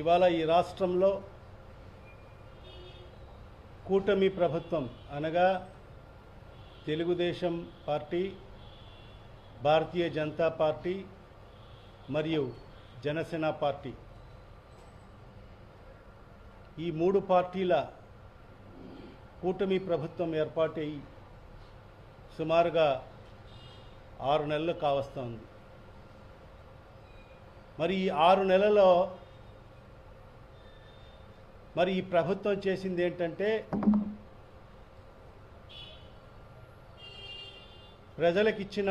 ఇవాళ ఈ రాష్ట్రంలో కూటమి ప్రభుత్వం అనగా తెలుగుదేశం పార్టీ భారతీయ జనతా పార్టీ మరియు జనసేన పార్టీ. ఈ మూడు పార్టీల కూటమి ప్రభుత్వం ఏర్పాటై సుమారుగా ఆరు నెలలు కావస్తోంది. మరి ఈ ఆరు నెలలో మరి ఈ ప్రభుత్వం చేసింది ఏంటంటే ప్రజలకు ఇచ్చిన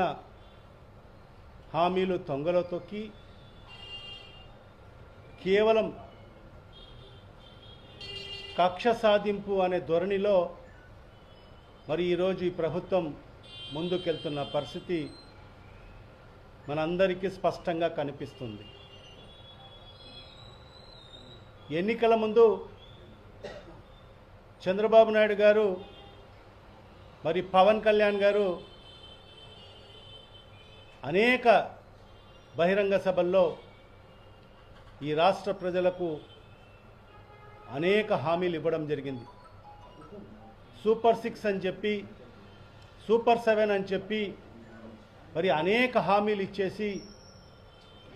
హామీలు తొంగలో తొక్కి కేవలం కక్ష సాధింపు అనే ధోరణిలో మరి ఈరోజు ఈ ప్రభుత్వం ముందుకెళ్తున్న పరిస్థితి మనందరికీ స్పష్టంగా కనిపిస్తుంది. ఎన్నికల ముందు చంద్రబాబు నాయుడు గారు మరి పవన్ కళ్యాణ్ గారు అనేక బహిరంగ సభల్లో ఈ రాష్ట్ర ప్రజలకు అనేక హామీలు ఇవ్వడం జరిగింది. సూపర్ సిక్స్ అని చెప్పి సూపర్ సెవెన్ అని చెప్పి మరి అనేక హామీలు ఇచ్చేసి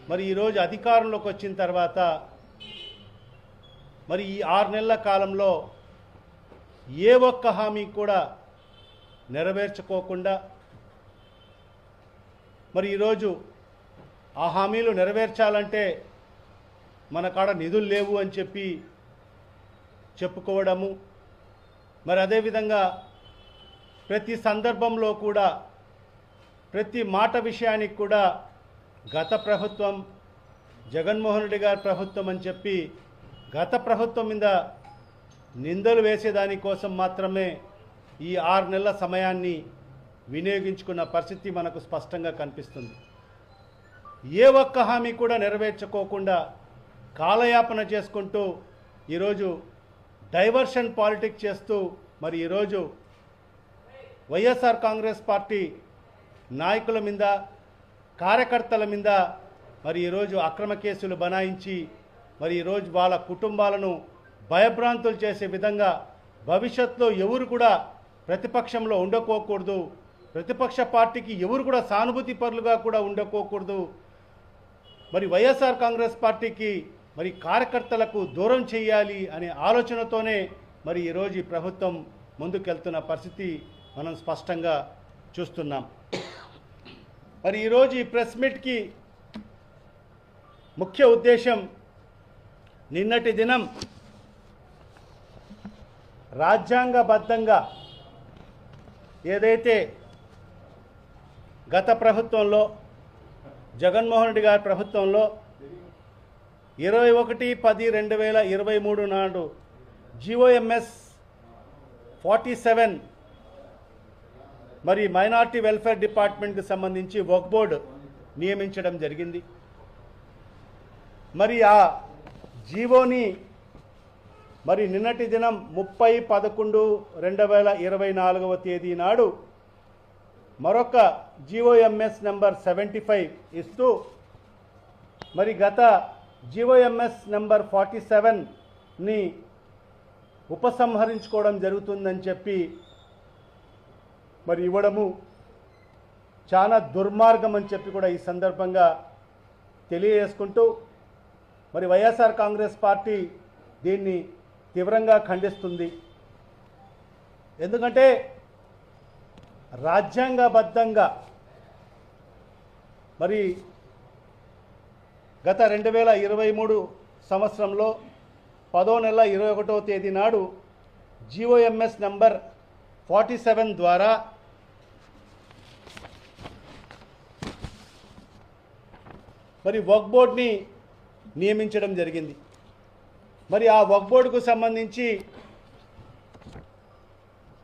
మరి ఈరోజు అధికారంలోకి వచ్చిన తర్వాత మరి ఈ ఆరు నెలల కాలంలో ఏ ఒక్క హామీ కూడా నెరవేర్చుకోకుండా మరి ఈరోజు ఆ హామీలు నెరవేర్చాలంటే మన కాడ నిధులు లేవు అని చెప్పి చెప్పుకోవడము మరి అదేవిధంగా ప్రతి సందర్భంలో కూడా ప్రతి మాట విషయానికి కూడా గత ప్రభుత్వం జగన్మోహన్ రెడ్డి గారి ప్రభుత్వం అని చెప్పి గత ప్రభుత్వం మీద నిందలు వేసేదానికోసం మాత్రమే ఈ ఆరు నెలల సమయాన్ని వినియోగించుకున్న పరిస్థితి మనకు స్పష్టంగా కనిపిస్తుంది. ఏ ఒక్క హామీ కూడా నెరవేర్చుకోకుండా కాలయాపన చేసుకుంటూ ఈరోజు డైవర్షన్ పాలిటిక్స్ చేస్తూ మరి ఈరోజు వైఎస్ఆర్ కాంగ్రెస్ పార్టీ నాయకుల మీద కార్యకర్తల మీద మరి ఈరోజు అక్రమ కేసులు బనాయించి మరి ఈరోజు వాళ్ళ కుటుంబాలను భయభ్రాంతులు చేసే విధంగా భవిష్యత్తులో ఎవరు కూడా ప్రతిపక్షంలో ఉండకోకూడదు ప్రతిపక్ష పార్టీకి ఎవరు కూడా సానుభూతి పరులుగా కూడా ఉండకోకూడదు. మరి వైఎస్ఆర్ కాంగ్రెస్ పార్టీకి మరి కార్యకర్తలకు దూరం చేయాలి అనే ఆలోచనతోనే మరి ఈరోజు ఈ ప్రభుత్వం ముందుకెళ్తున్న పరిస్థితి మనం స్పష్టంగా చూస్తున్నాం. మరి ఈరోజు ఈ ప్రెస్ మీట్కి ముఖ్య ఉద్దేశం నిన్నటి దినం రాజ్యాంగబద్ధంగా ఏదైతే గత ప్రభుత్వంలో జగన్మోహన్ రెడ్డి గారి ప్రభుత్వంలో ఇరవై ఒకటి పది రెండు వేల ఇరవై మూడు నాడు G O M S forty seven మరి మైనార్టీ వెల్ఫేర్ డిపార్ట్మెంట్కి సంబంధించి వర్క్ బోర్డు నియమించడం జరిగింది. మరి ఆ జీవోని మరి నిన్నటి దినం ముప్పై పదకొండు రెండు వేల ఇరవై నాలుగవ తేదీ నాడు మరొక జిఓఎంఎస్ నెంబర్ సెవెంటీ ఫైవ్ ఇస్తూ మరి గత జిఓఎంఎస్ నెంబర్ ఫార్టీ సెవెన్ని ఉపసంహరించుకోవడం జరుగుతుందని చెప్పి మరి ఇవ్వడము చాలా దుర్మార్గం అని చెప్పి కూడా ఈ సందర్భంగా తెలియజేసుకుంటూ మరి వైఎస్ఆర్ కాంగ్రెస్ పార్టీ దీన్ని తీవ్రంగా ఖండిస్తుంది. ఎందుకంటే రాజ్యాంగబద్ధంగా మరి గత రెండు వేల ఇరవై మూడు సంవత్సరంలో పదో నెల ఇరవై ఒకటో తేదీ నాడు జిఓఎంఎస్ నెంబర్ ఫార్టీ సెవెన్ ద్వారా మరి వర్క్ బోర్డ్ని నియమించడం జరిగింది. మరి ఆ వక్ బోర్డుకు సంబంధించి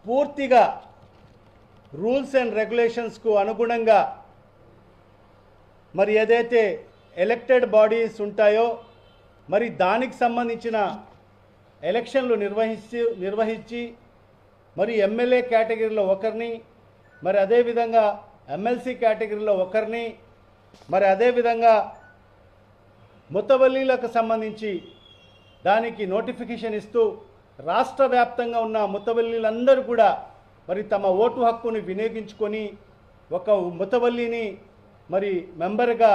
పూర్తిగా రూల్స్ అండ్ రెగ్యులేషన్స్కు అనుగుణంగా మరి ఏదైతే ఎలక్టెడ్ బాడీస్ ఉంటాయో మరి దానికి సంబంధించిన ఎలక్షన్లు నిర్వహించి నిర్వహించి మరి ఎమ్మెల్యే కేటగిరీలో ఒకరిని మరి అదేవిధంగా ఎమ్మెల్సీ కేటగిరీలో ఒకరిని మరి అదేవిధంగా ముతవల్లీలకు సంబంధించి దానికి నోటిఫికేషన్ ఇస్తూ రాష్ట్ర వ్యాప్తంగా ఉన్న ముతవల్లీలందరూ కూడా మరి తమ ఓటు హక్కును వినియోగించుకొని ఒక ముతవల్లిని మరి మెంబర్గా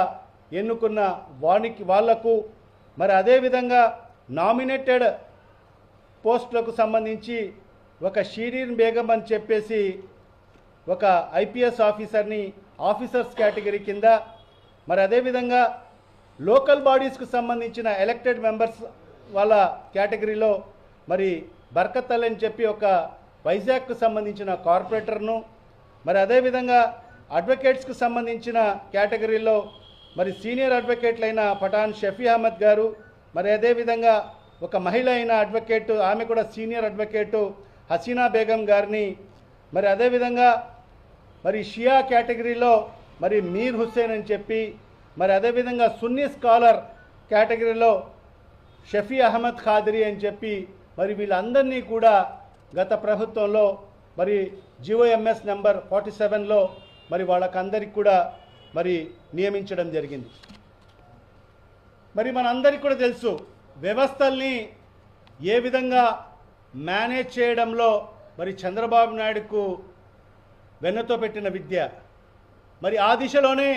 ఎన్నుకున్న వానికి వాళ్ళకు మరి అదేవిధంగా నామినేటెడ్ పోస్టులకు సంబంధించి ఒక షీరీన్ బేగం అని చెప్పేసి ఒక ఐపీఎస్ ఆఫీసర్ని ఆఫీసర్స్ కేటగిరీ కింద మరి అదేవిధంగా లోకల్ బాడీస్కు సంబంధించిన ఎలక్టెడ్ మెంబర్స్ వాళ్ళ కేటగిరీలో మరి బర్కత్ అల్ అని చెప్పి ఒక వైజాగ్కు సంబంధించిన కార్పొరేటర్ను మరి అదేవిధంగా అడ్వకేట్స్కు సంబంధించిన కేటగిరీలో మరి సీనియర్ అడ్వకేట్లైన పఠాన్ షఫీ అహ్మద్ గారు మరి అదేవిధంగా ఒక మహిళ అయిన అడ్వకేట్ ఆమె కూడా సీనియర్ అడ్వకేటు హసీనా బేగం గారిని మరి అదేవిధంగా మరి షియా కేటగిరీలో మరి మీర్ హుస్సేన్ అని చెప్పి మరి అదేవిధంగా సున్నీ స్కాలర్ కేటగిరీలో షఫీ అహ్మద్ ఖాదరి అని చెప్పి మరి వీళ్ళందరినీ కూడా గత ప్రభుత్వంలో మరి జిఓఎంఎస్ నెంబర్ ఫార్టీ సెవెన్లో మరి వాళ్ళకందరికి కూడా మరి నియమించడం జరిగింది. మరి మనందరికీ కూడా తెలుసు వ్యవస్థల్ని ఏ విధంగా మేనేజ్ చేయడంలో మరి చంద్రబాబు నాయుడుకు వెన్నతో పెట్టిన విద్య. మరి ఆ దిశలోనే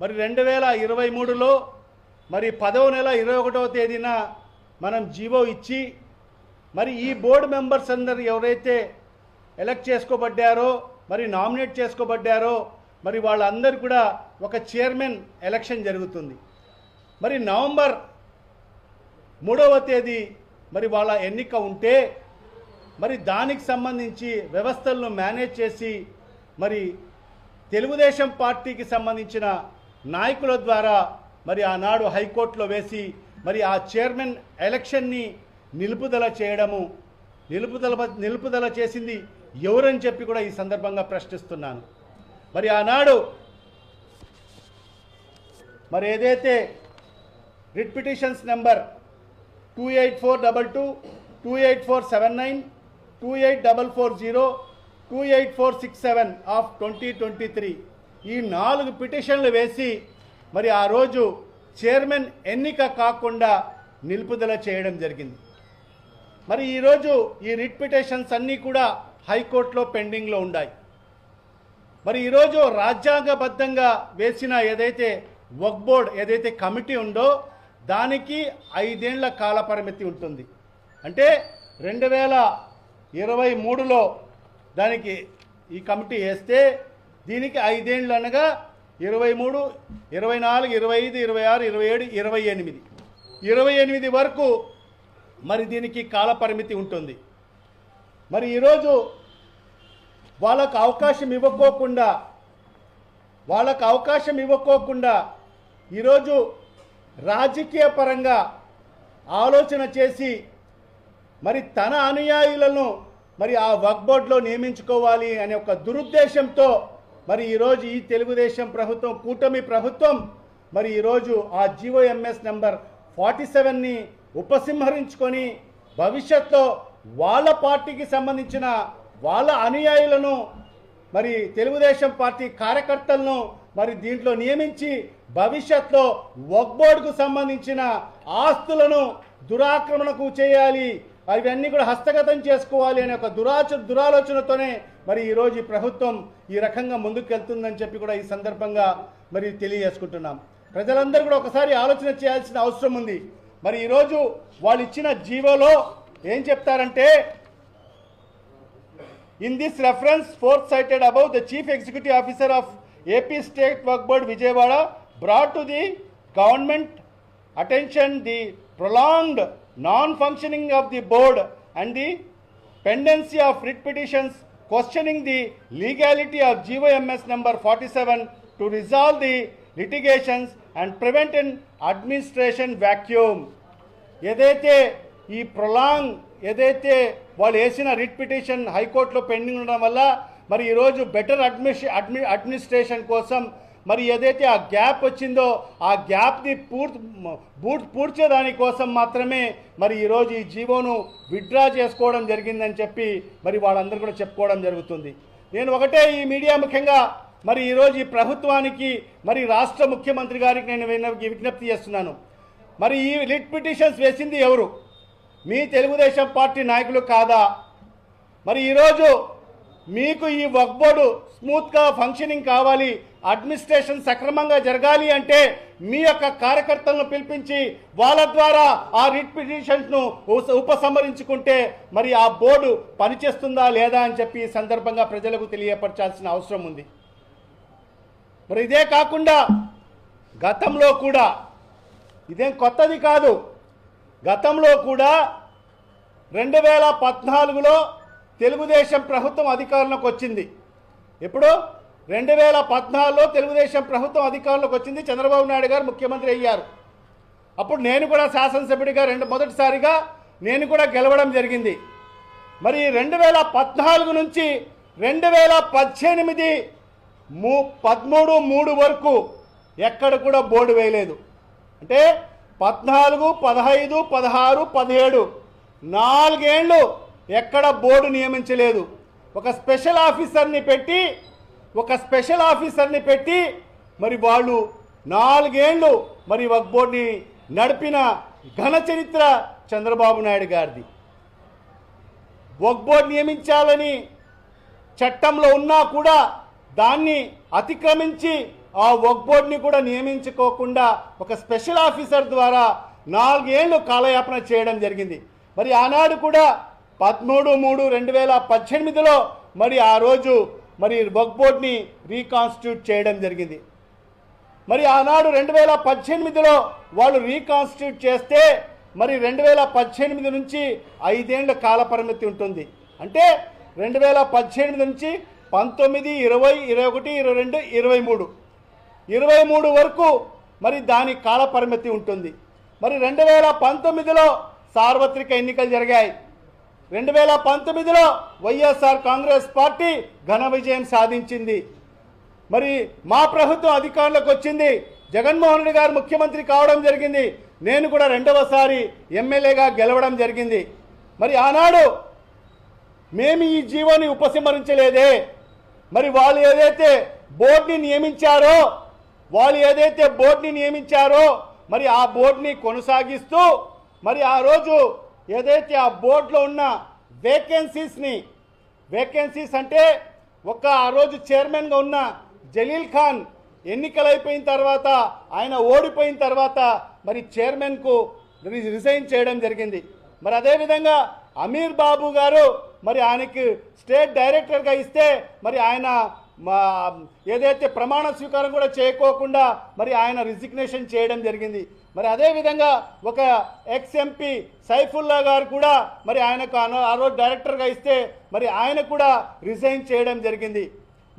మరి రెండు వేల ఇరవై మూడులో మరి పదవ నెల ఇరవై ఒకటవ తేదీన మనం జీవో ఇచ్చి మరి ఈ బోర్డు మెంబర్స్ అందరు ఎవరైతే ఎలక్ట్ చేసుకోబడ్డారో మరి నామినేట్ చేసుకోబడ్డారో మరి వాళ్ళందరూ కూడా ఒక చైర్మన్ ఎలక్షన్ జరుగుతుంది. మరి నవంబర్ మూడవ తేదీ మరి వాళ్ళ ఎన్నిక ఉంటే మరి దానికి సంబంధించి వ్యవస్థలను మేనేజ్ చేసి మరి తెలుగుదేశం పార్టీకి సంబంధించిన నాయకుల ద్వారా మరి ఆనాడు హైకోర్టులో వేసి మరి ఆ చైర్మన్ ఎలక్షన్ని నిలుపుదల చేయడము నిలుపుదల నిలుపుదల చేసింది ఎవరని చెప్పి కూడా ఈ సందర్భంగా ప్రశ్నిస్తున్నాను. మరి ఆనాడు మరి ఏదైతే writ petitions number two eight four double two two eight four seven nine two eight double four zero two eight four six seven of twenty twenty three ఈ నాలుగు పిటిషన్లు వేసి మరి ఆ రోజు చైర్మన్ ఎన్నిక కాకుండా నిలుపుదల చేయడం జరిగింది. మరి ఈరోజు ఈ రిట్ పిటిషన్స్ అన్నీ కూడా హైకోర్టులో పెండింగ్లో ఉన్నాయి మరి ఈరోజు రాజ్యాంగబద్ధంగా వేసిన ఏదైతే వక్ బోర్డ్ ఏదైతే కమిటీ ఉందో దానికి ఐదేళ్ళ కాలపరిమితి ఉంటుంది. అంటే రెండు వేల ఇరవై మూడులో దానికి ఈ కమిటీ వేస్తే దీనికి ఐదేళ్ళు అనగా ఇరవై మూడు ఇరవై నాలుగు ఇరవై ఐదు ఇరవై ఆరు ఇరవై ఏడు ఇరవై ఎనిమిది. ఇరవై ఎనిమిది వరకు మరి దీనికి కాలపరిమితి ఉంటుంది. మరి ఈరోజు వాళ్ళకు అవకాశం ఇవ్వకోకుండా వాళ్ళకు అవకాశం ఇవ్వకోకుండా ఈరోజు రాజకీయ పరంగా ఆలోచన చేసి మరి తన అనుయాయులను మరి ఆ వక్బోర్డ్లో నియమించుకోవాలి అనే ఒక దురుద్దేశంతో మరి ఈరోజు ఈ తెలుగుదేశం ప్రభుత్వం కూటమి ప్రభుత్వం మరి ఈరోజు ఆ ఎంఎస్ నెంబర్ ఫార్టీ సెవెన్ని ఉపసంహరించుకొని భవిష్యత్తులో వాళ్ళ పార్టీకి సంబంధించిన వాళ్ళ అనుయాయులను మరి తెలుగుదేశం పార్టీ కార్యకర్తలను మరి దీంట్లో నియమించి భవిష్యత్తులో వక్బోర్డుకు సంబంధించిన ఆస్తులను దురాక్రమణకు చేయాలి. అవన్నీ కూడా హస్తగతం చేసుకోవాలి అనే ఒక దురాచ దురాలోచనతోనే మరి ఈరోజు ఈ ప్రభుత్వం ఈ రకంగా ముందుకు వెళ్తుందని చెప్పి కూడా ఈ సందర్భంగా మరి తెలియజేసుకుంటున్నాం. ప్రజలందరూ కూడా ఒకసారి ఆలోచన చేయాల్సిన అవసరం ఉంది. మరి ఈరోజు వాళ్ళు ఇచ్చిన జీవోలో ఏం చెప్తారంటే in this reference fourth cited above the chief executive officer of AP state work board Vijayawada brought to the government attention the prolonged non functioning of the board and the pendency of writ petitions questioning the legality of GOMS number forty seven to resolve the litigations and prevent in administration vacuum ఏదైతే ఈ prolong ఏదైతే వాళ్ళు వేసిన writ petition హైకోర్టులో pending ఉండడం వల్ల మరి ఈరోజు బెటర్ అడ్మి అడ్మి అడ్మినిస్ట్రేషన్ కోసం మరి ఏదైతే ఆ గ్యాప్ వచ్చిందో ఆ గ్యాప్ని పూర్తి బూట్ పూడ్చేదాని కోసం మాత్రమే మరి ఈరోజు ఈ జీవోను విత్డ్రా చేసుకోవడం జరిగిందని చెప్పి మరి వాళ్ళందరూ కూడా చెప్పుకోవడం జరుగుతుంది. నేను ఒకటే ఈ మీడియా ముఖ్యంగా మరి ఈరోజు ఈ ప్రభుత్వానికి మరి రాష్ట్ర ముఖ్యమంత్రి గారికి నేను విజ్ఞప్తి చేస్తున్నాను. మరి ఈ లిట్ పిటిషన్స్ వేసింది ఎవరు? మీ తెలుగుదేశం పార్టీ నాయకులు కాదా? మరి ఈరోజు మీకు ఈ వర్క్ స్మూత్గా ఫంక్షనింగ్ కావాలి అడ్మినిస్ట్రేషన్ సక్రమంగా జరగాలి అంటే మీ యొక్క కార్యకర్తలను పిలిపించి వాళ్ళ ద్వారా ఆ రిట్ పిటిషన్స్ను ఉప- ఉపసంహరించుకుంటే మరి ఆ బోర్డు పనిచేస్తుందా లేదా అని చెప్పి ఈ సందర్భంగా ప్రజలకు తెలియపరచాల్సిన అవసరం ఉంది. మరి ఇదే కాకుండా గతంలో కూడా ఇదేం కొత్తది కాదు గతంలో కూడా రెండు వేల పద్నాలుగులో తెలుగుదేశం ప్రభుత్వం అధికారంలోకి వచ్చింది. ఎప్పుడు? రెండు వేల పద్నాలుగులో తెలుగుదేశం ప్రభుత్వం అధికారంలోకి వచ్చింది. చంద్రబాబు నాయుడు గారు ముఖ్యమంత్రి అయ్యారు. అప్పుడు నేను కూడా శాసనసభ్యుడిగా రెండు మొదటిసారిగా నేను కూడా గెలవడం జరిగింది. మరి రెండు వేల పద్నాలుగు నుంచి రెండు వేల పద్దెనిమిది మూ పదమూడు మూడు వరకు ఎక్కడ కూడా బోర్డు వేయలేదు. అంటే పద్నాలుగు పదహైదు పదహారు పదిహేడు నాలుగేళ్ళు ఎక్కడ బోర్డు నియమించలేదు. ఒక స్పెషల్ ఆఫీసర్ని పెట్టి ఒక స్పెషల్ ఆఫీసర్ని పెట్టి మరి వాళ్ళు నాలుగేళ్ళు మరి వక్ బోర్డుని నడిపిన ఘన చరిత్ర చంద్రబాబు నాయుడు గారిది. వక్ బోర్డు నియమించాలని చట్టంలో ఉన్నా కూడా దాన్ని అతిక్రమించి ఆ వక్ బోర్డుని కూడా నియమించుకోకుండా ఒక స్పెషల్ ఆఫీసర్ ద్వారా నాలుగేళ్ళు కాలయాపన చేయడం జరిగింది. మరి ఆనాడు కూడా పదమూడు మూడు రెండు వేల పద్దెనిమిదిలో మరి ఆ రోజు మరి వక్ బోర్డ్ని రీకాన్స్టిట్యూట్ చేయడం జరిగింది. మరి ఆనాడు రెండు వేల పద్దెనిమిదిలో వాళ్ళు రీకాన్స్టిట్యూట్ చేస్తే మరి రెండు వేల పద్దెనిమిది నుంచి ఐదేళ్ళ కాలపరిమితి ఉంటుంది. అంటే రెండు వేల పద్దెనిమిది నుంచి పంతొమ్మిది ఇరవై ఇరవై ఒకటి ఇరవై రెండు ఇరవై మూడు. ఇరవై మూడు వరకు మరి దాని కాలపరిమితి ఉంటుంది. మరి రెండు వేల పంతొమ్మిదిలో సార్వత్రిక ఎన్నికలు జరిగాయి. రెండు వేల పంతొమ్మిదిలో వైఎస్ఆర్ కాంగ్రెస్ పార్టీ ఘన విజయం సాధించింది. మరి మా ప్రభుత్వం అధికారంలోకి వచ్చింది. జగన్మోహన్ రెడ్డి గారు ముఖ్యమంత్రి కావడం జరిగింది. నేను కూడా రెండవసారి ఎమ్మెల్యేగా గెలవడం జరిగింది. మరి ఆనాడు మేము ఈ జీవోని ఉపసంహరించలేదే. మరి వాళ్ళు ఏదైతే బోర్డుని నియమించారో వాళ్ళు ఏదైతే బోర్డుని నియమించారో మరి ఆ బోర్డుని కొనసాగిస్తూ మరి ఆ రోజు ఏదైతే ఆ బోర్డులో ఉన్న వేకెన్సీస్ని వేకెన్సీస్ అంటే ఒక ఆ రోజు చైర్మన్గా ఉన్న జలీల్ ఖాన్ ఎన్నికలు అయిపోయిన తర్వాత ఆయన ఓడిపోయిన తర్వాత మరి చైర్మన్కు రిజైన్ చేయడం జరిగింది. మరి అదేవిధంగా అమీర్ బాబు గారు మరి ఆయనకి స్టేట్ డైరెక్టర్గా ఇస్తే మరి ఆయన మా ఏదైతే ప్రమాణ స్వీకారం కూడా చేయకోకుండా మరి ఆయన రిజిగ్నేషన్ చేయడం జరిగింది. మరి అదేవిధంగా ఒక ఎక్స్ ఎంపీ సైఫుల్లా గారు కూడా మరి ఆయనకు ఆ- ఆ రోజు డైరెక్టర్గా ఇస్తే మరి ఆయన కూడా రిజైన్ చేయడం జరిగింది.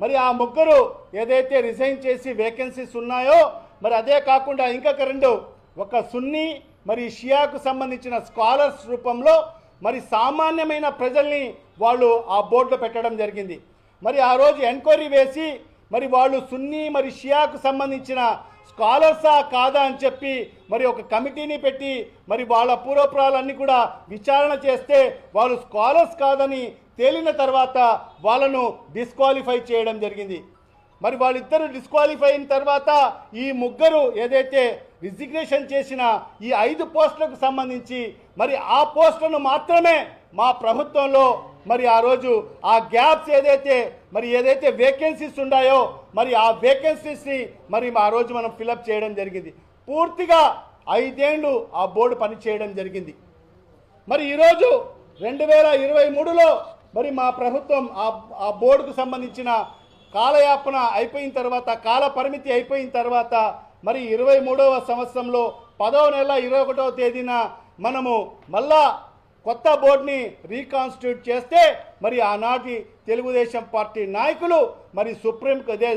మరి ఆ ముగ్గురు ఏదైతే రిజైన్ చేసి వేకెన్సీస్ ఉన్నాయో మరి అదే కాకుండా ఇంకొక రెండు ఒక సున్నీ మరి షియాకు సంబంధించిన స్కాలర్స్ రూపంలో మరి సామాన్యమైన ప్రజల్ని వాళ్ళు ఆ బోర్డులో పెట్టడం జరిగింది. మరి ఆ రోజు ఎంక్వైరీ వేసి మరి వాళ్ళు సున్నీ మరి షియాకు సంబంధించిన స్కాలర్సా కాదా అని చెప్పి మరి ఒక కమిటీని పెట్టి మరి వాళ్ళ పూర్వపురాలన్నీ కూడా విచారణ చేస్తే వాళ్ళు స్కాలర్స్ కాదని తేలిన తర్వాత వాళ్ళను డిస్క్వాలిఫై చేయడం జరిగింది. మరి వాళ్ళిద్దరు డిస్క్వాలిఫై అయిన తర్వాత ఈ ముగ్గురు ఏదైతే రిజిగ్నేషన్ చేసిన ఈ ఐదు పోస్టులకు సంబంధించి మరి ఆ పోస్టులను మాత్రమే మా ప్రభుత్వంలో మరి ఆ రోజు ఆ గ్యాప్స్ ఏదైతే మరి ఏదైతే వేకెన్సీస్ ఉన్నాయో మరి ఆ వేకెన్సీస్ని మరి ఆ రోజు మనం ఫిలప్ చేయడం జరిగింది. పూర్తిగా ఐదేండ్లు ఆ బోర్డు పని చేయడం జరిగింది. మరి ఈరోజు రెండు వేల ఇరవై మూడులో మరి మా ప్రభుత్వం ఆ ఆ బోర్డుకు సంబంధించిన కాలయాపన అయిపోయిన తర్వాత కాల పరిమితి అయిపోయిన తర్వాత మరి ఇరవై మూడవ సంవత్సరంలో పదవ నెల ఇరవై ఒకటవ తేదీన మనము మళ్ళా కొత్త బోర్డుని రీకాన్స్టిట్యూట్ చేస్తే మరి ఆనాటి తెలుగుదేశం పార్టీ నాయకులు మరి సుప్రీం అదే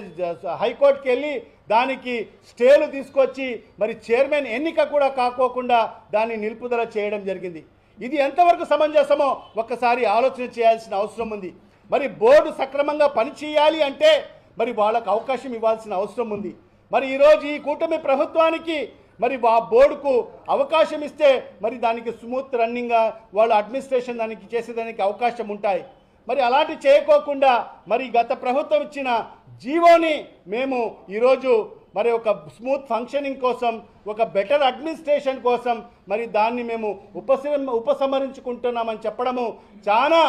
హైకోర్టుకి వెళ్ళి దానికి స్టేలు తీసుకొచ్చి మరి చైర్మన్ ఎన్నిక కూడా కాకోకుండా దాన్ని నిలుపుదల చేయడం జరిగింది. ఇది ఎంతవరకు సమంజసమో ఒక్కసారి ఆలోచన చేయాల్సిన అవసరం ఉంది. మరి బోర్డు సక్రమంగా పనిచేయాలి అంటే మరి వాళ్ళకు అవకాశం ఇవ్వాల్సిన అవసరం ఉంది. మరి ఈరోజు ఈ కూటమి ప్రభుత్వానికి మరి ఆ బోర్డుకు అవకాశం ఇస్తే మరి దానికి స్మూత్ రన్నింగ్గా వాళ్ళు అడ్మినిస్ట్రేషన్ దానికి చేసేదానికి అవకాశం ఉంటాయి. మరి అలాంటి చేయకోకుండా మరి గత ప్రభుత్వం ఇచ్చిన జీవోని మేము ఈరోజు మరి ఒక స్మూత్ ఫంక్షనింగ్ కోసం ఒక బెటర్ అడ్మినిస్ట్రేషన్ కోసం మరి దాన్ని మేము ఉపసమ ఉపసంహరించుకుంటున్నామని చెప్పడము చాలా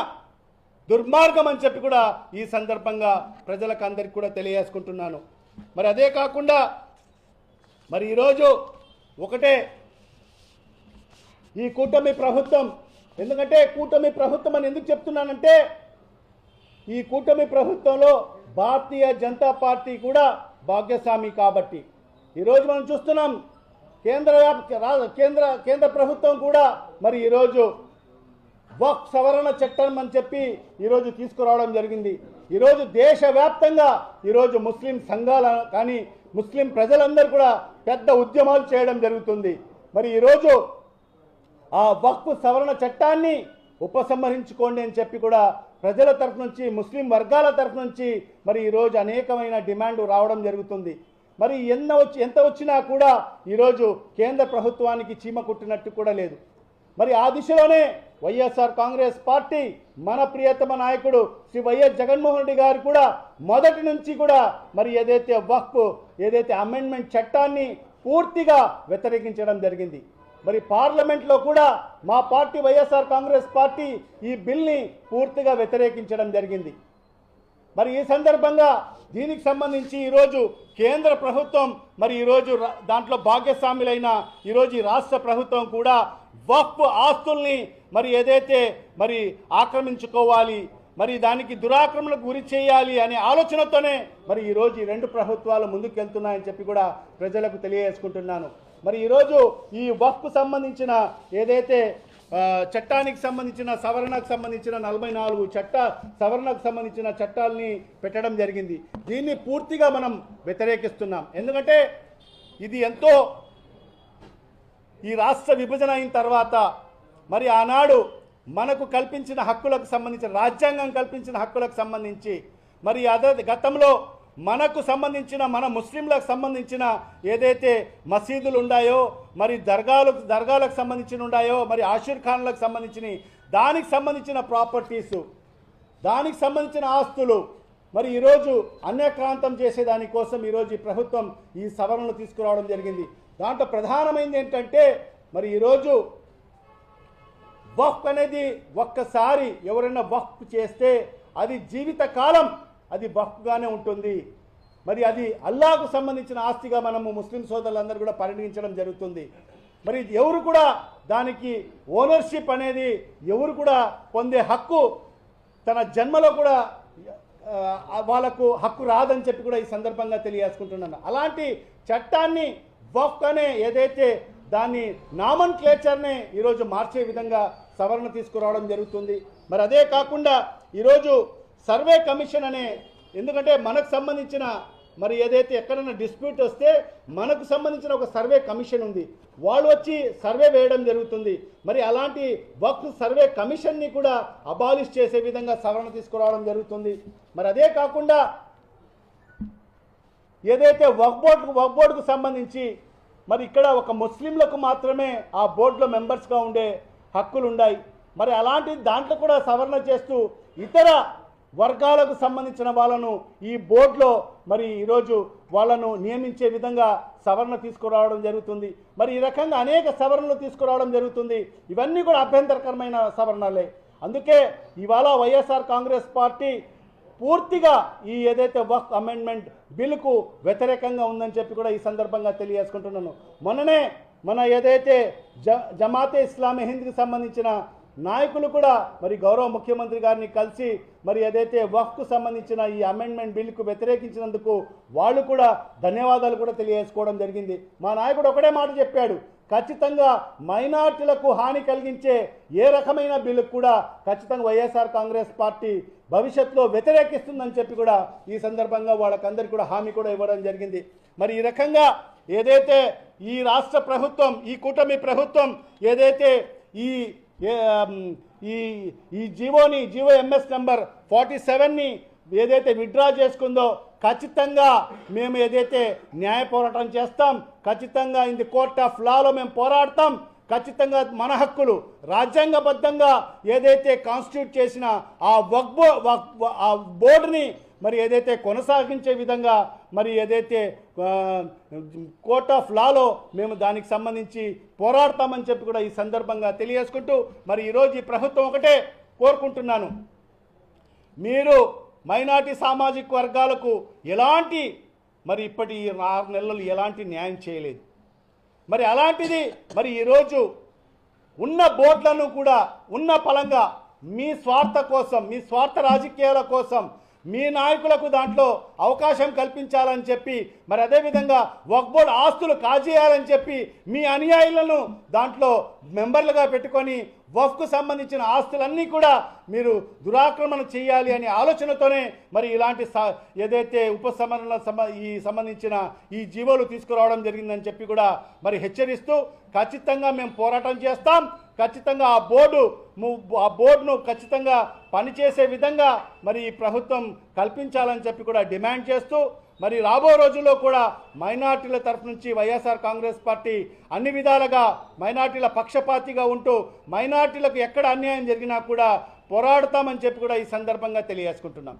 దుర్మార్గం అని చెప్పి కూడా ఈ సందర్భంగా ప్రజలకు అందరికీ కూడా తెలియజేసుకుంటున్నాను. మరి అదే కాకుండా మరి ఈరోజు ఒకటే. ఈ కూటమి ప్రభుత్వం. ఎందుకంటే కూటమి ప్రభుత్వం అని ఎందుకు చెప్తున్నానంటే ఈ కూటమి ప్రభుత్వంలో భారతీయ జనతా పార్టీ కూడా భాగ్యస్వామి కాబట్టి. ఈరోజు మనం చూస్తున్నాం కేంద్ర కేంద్ర కేంద్ర ప్రభుత్వం కూడా మరి ఈరోజు వక్ సవరణ చట్టం అని చెప్పి ఈరోజు తీసుకురావడం జరిగింది. ఈరోజు దేశవ్యాప్తంగా ఈరోజు ముస్లిం సంఘాల కానీ ముస్లిం ప్రజలందరూ కూడా పెద్ద ఉద్యమాలు చేయడం జరుగుతుంది. మరి ఈరోజు ఆ వక్ఫ్ సవరణ చట్టాన్ని ఉపసంహరించుకోండి అని చెప్పి కూడా ప్రజల తరఫు నుంచి ముస్లిం వర్గాల తరఫు నుంచి మరి ఈరోజు అనేకమైన డిమాండ్ రావడం జరుగుతుంది. మరి ఎంత వచ్చి ఎంత వచ్చినా కూడా ఈరోజు కేంద్ర ప్రభుత్వానికి చీమ కుట్టినట్టు కూడా లేదు. మరి ఆ దిశలోనే వైఎస్ఆర్ కాంగ్రెస్ పార్టీ మన ప్రియతమ నాయకుడు శ్రీ వైఎస్ జగన్మోహన్ రెడ్డి గారు కూడా మొదటి నుంచి కూడా మరి ఏదైతే వక్ఫ్ ఏదైతే అమెండ్మెంట్ చట్టాన్ని పూర్తిగా వ్యతిరేకించడం జరిగింది మరి పార్లమెంట్లో కూడా మా పార్టీ వైఎస్ఆర్ కాంగ్రెస్ పార్టీ ఈ బిల్ని పూర్తిగా వ్యతిరేకించడం జరిగింది. మరి ఈ సందర్భంగా దీనికి సంబంధించి ఈరోజు కేంద్ర ప్రభుత్వం మరి ఈరోజు దాంట్లో భాగస్వాములైన ఈరోజు ఈ రాష్ట్ర ప్రభుత్వం కూడా వక్ఫ్ ఆస్తుల్ని మరి ఏదైతే మరి ఆక్రమించుకోవాలి మరి దానికి దురాక్రమణకు గురి చేయాలి అనే ఆలోచనతోనే మరి ఈరోజు ఈ రెండు ప్రభుత్వాలు ముందుకెళ్తున్నాయని చెప్పి కూడా ప్రజలకు తెలియజేసుకుంటున్నాను. మరి ఈరోజు ఈ వక్కు సంబంధించిన ఏదైతే చట్టానికి సంబంధించిన సవరణకు సంబంధించిన నలభై నాలుగు చట్ట సవరణకు సంబంధించిన చట్టాలని పెట్టడం జరిగింది. దీన్ని పూర్తిగా మనం వ్యతిరేకిస్తున్నాం. ఎందుకంటే ఇది ఎంతో ఈ రాష్ట్ర విభజన అయిన తర్వాత మరి ఆనాడు మనకు కల్పించిన హక్కులకు సంబంధించిన రాజ్యాంగం కల్పించిన హక్కులకు సంబంధించి మరి అదే గతంలో మనకు సంబంధించిన మన ముస్లింలకు సంబంధించిన ఏదైతే మసీదులు ఉన్నాయో మరి దర్గాలకు దర్గాలకు సంబంధించిన ఉన్నాయో మరి ఆషిర్ ఖాన్లకు సంబంధించిన దానికి సంబంధించిన ప్రాపర్టీసు దానికి సంబంధించిన ఆస్తులు మరి ఈరోజు అన్యక్రాంతం చేసేదానికోసం ఈరోజు ఈ ప్రభుత్వం ఈ సవరణలు తీసుకురావడం జరిగింది. దాంట్లో ప్రధానమైనది ఏంటంటే మరి ఈరోజు వక్ఫ్ అనేది ఒక్కసారి ఎవరైనా వక్ఫ్ చేస్తే అది జీవితకాలం అది వక్ఫ్గానే ఉంటుంది. మరి అది అల్లాకు సంబంధించిన ఆస్తిగా మనము ముస్లిం సోదరులందరూ కూడా పరిగణించడం జరుగుతుంది. మరి ఎవరు కూడా దానికి ఓనర్షిప్ అనేది ఎవరు కూడా పొందే హక్కు తన జన్మలో కూడా వాళ్ళకు హక్కు రాదని చెప్పి కూడా ఈ సందర్భంగా తెలియజేసుకుంటున్నాను. అలాంటి చట్టాన్ని వఫ్ అనే ఏదైతే దాన్ని నామన్ క్లేచర్నే ఈరోజు మార్చే విధంగా సవరణ తీసుకురావడం జరుగుతుంది. మరి అదే కాకుండా ఈరోజు సర్వే కమిషన్ అనే ఎందుకంటే మనకు సంబంధించిన మరి ఏదైతే ఎక్కడైనా డిస్ప్యూట్ వస్తే మనకు సంబంధించిన ఒక సర్వే కమిషన్ ఉంది. వాళ్ళు వచ్చి సర్వే వేయడం జరుగుతుంది. మరి అలాంటి వక్ఫ్ సర్వే కమిషన్ని కూడా అబాలిష్ చేసే విధంగా సవరణ తీసుకురావడం జరుగుతుంది. మరి అదే కాకుండా ఏదైతే వక్ బోర్డు వక్ బోర్డుకు సంబంధించి మరి ఇక్కడ ఒక ముస్లింలకు మాత్రమే ఆ బోర్డులో మెంబర్స్గా ఉండే హక్కులు ఉన్నాయి మరి అలాంటి దాంట్లో కూడా సవరణ చేస్తూ ఇతర వర్గాలకు సంబంధించిన వాళ్ళను ఈ బోర్డులో మరి ఈరోజు వాళ్ళను నియమించే విధంగా సవరణ తీసుకురావడం జరుగుతుంది. మరి ఈ రకంగా అనేక సవరణలు తీసుకురావడం జరుగుతుంది. ఇవన్నీ కూడా అభ్యంతరకరమైన సవరణలే. అందుకే ఇవాళ వైఎస్ఆర్ కాంగ్రెస్ పార్టీ పూర్తిగా ఈ ఏదైతే వక్ అమెండ్మెంట్ బిల్లుకు వ్యతిరేకంగా ఉందని చెప్పి కూడా ఈ సందర్భంగా తెలియజేసుకుంటున్నాను. మొన్ననే మన ఏదైతే జ జమాతే ఇస్లామీ హింద్కి సంబంధించిన నాయకులు కూడా మరి గౌరవ ముఖ్యమంత్రి గారిని కలిసి మరి ఏదైతే వఫ్కు సంబంధించిన ఈ అమెండ్మెంట్ బిల్లుకు వ్యతిరేకించినందుకు వాళ్ళు కూడా ధన్యవాదాలు కూడా తెలియజేసుకోవడం జరిగింది. మా నాయకుడు ఒకటే మాట చెప్పాడు ఖచ్చితంగా మైనార్టీలకు హాని కలిగించే ఏ రకమైన బిల్లుకు కూడా ఖచ్చితంగా వైఎస్ఆర్ కాంగ్రెస్ పార్టీ భవిష్యత్తులో వ్యతిరేకిస్తుందని చెప్పి కూడా ఈ సందర్భంగా వాళ్ళకందరికీ కూడా హామీ కూడా ఇవ్వడం జరిగింది. మరి ఈ రకంగా ఏదైతే ఈ రాష్ట్ర ప్రభుత్వం ఈ కూటమి ప్రభుత్వం ఏదైతే ఈ ఈ ఈ జీవోని జీవో ఎంఎస్ నెంబర్ ఫార్టీ సెవెన్ని ఏదైతే విత్డ్రా చేసుకుందో ఖచ్చితంగా మేము ఏదైతే న్యాయ పోరాటం చేస్తాం ఖచ్చితంగా ఇన్ ది కోర్ట్ ఆఫ్ లాలో మేము పోరాడతాం. ఖచ్చితంగా మన హక్కులు రాజ్యాంగబద్ధంగా ఏదైతే కాన్స్టిట్యూట్ చేసిన ఆ వక్బో వక్ ఆ బోర్డుని మరి ఏదైతే కొనసాగించే విధంగా మరి ఏదైతే కోర్ట్ ఆఫ్ లాలో మేము దానికి సంబంధించి పోరాడతామని చెప్పి కూడా ఈ సందర్భంగా తెలియజేసుకుంటూ మరి ఈరోజు ఈ ప్రభుత్వం ఒకటే కోరుకుంటున్నాను. మీరు మైనార్టీ సామాజిక వర్గాలకు ఎలాంటి మరి ఇప్పటి ఈ ఆరు నెలలు ఎలాంటి న్యాయం చేయలేదు. మరి అలాంటిది మరి ఈరోజు ఉన్న బోర్డులను కూడా ఉన్న పలంగా మీ స్వార్థ కోసం మీ స్వార్థ రాజకీయాల కోసం మీ నాయకులకు దాంట్లో అవకాశం కల్పించాలని చెప్పి మరి అదేవిధంగా వక్బోర్డ్ ఆస్తులు కాజేయాలని చెప్పి మీ అనుయాయులను దాంట్లో మెంబర్లుగా పెట్టుకొని వఫ్కు సంబంధించిన ఆస్తులన్నీ కూడా మీరు దురాక్రమణ చేయాలి అనే ఆలోచనతోనే మరి ఇలాంటి ఏదైతే ఉపసంహరణ ఈ సంబంధించిన ఈ జీవోలు తీసుకురావడం జరిగిందని చెప్పి కూడా మరి హెచ్చరిస్తూ ఖచ్చితంగా మేము పోరాటం చేస్తాం. ఖచ్చితంగా ఆ బోర్డు ఆ బోర్డును ఖచ్చితంగా పనిచేసే విధంగా మరి ఈ ప్రభుత్వం కల్పించాలని చెప్పి కూడా డిమాండ్ చేస్తూ మరి రాబో రోజుల్లో కూడా మైనార్టీల తరఫు నుంచి వైఎస్ఆర్ కాంగ్రెస్ పార్టీ అన్ని విధాలుగా మైనార్టీల పక్షపాతిగా ఉంటూ మైనార్టీలకు ఎక్కడ అన్యాయం జరిగినా కూడా పోరాడతామని చెప్పి కూడా ఈ సందర్భంగా తెలియజేసుకుంటున్నాం.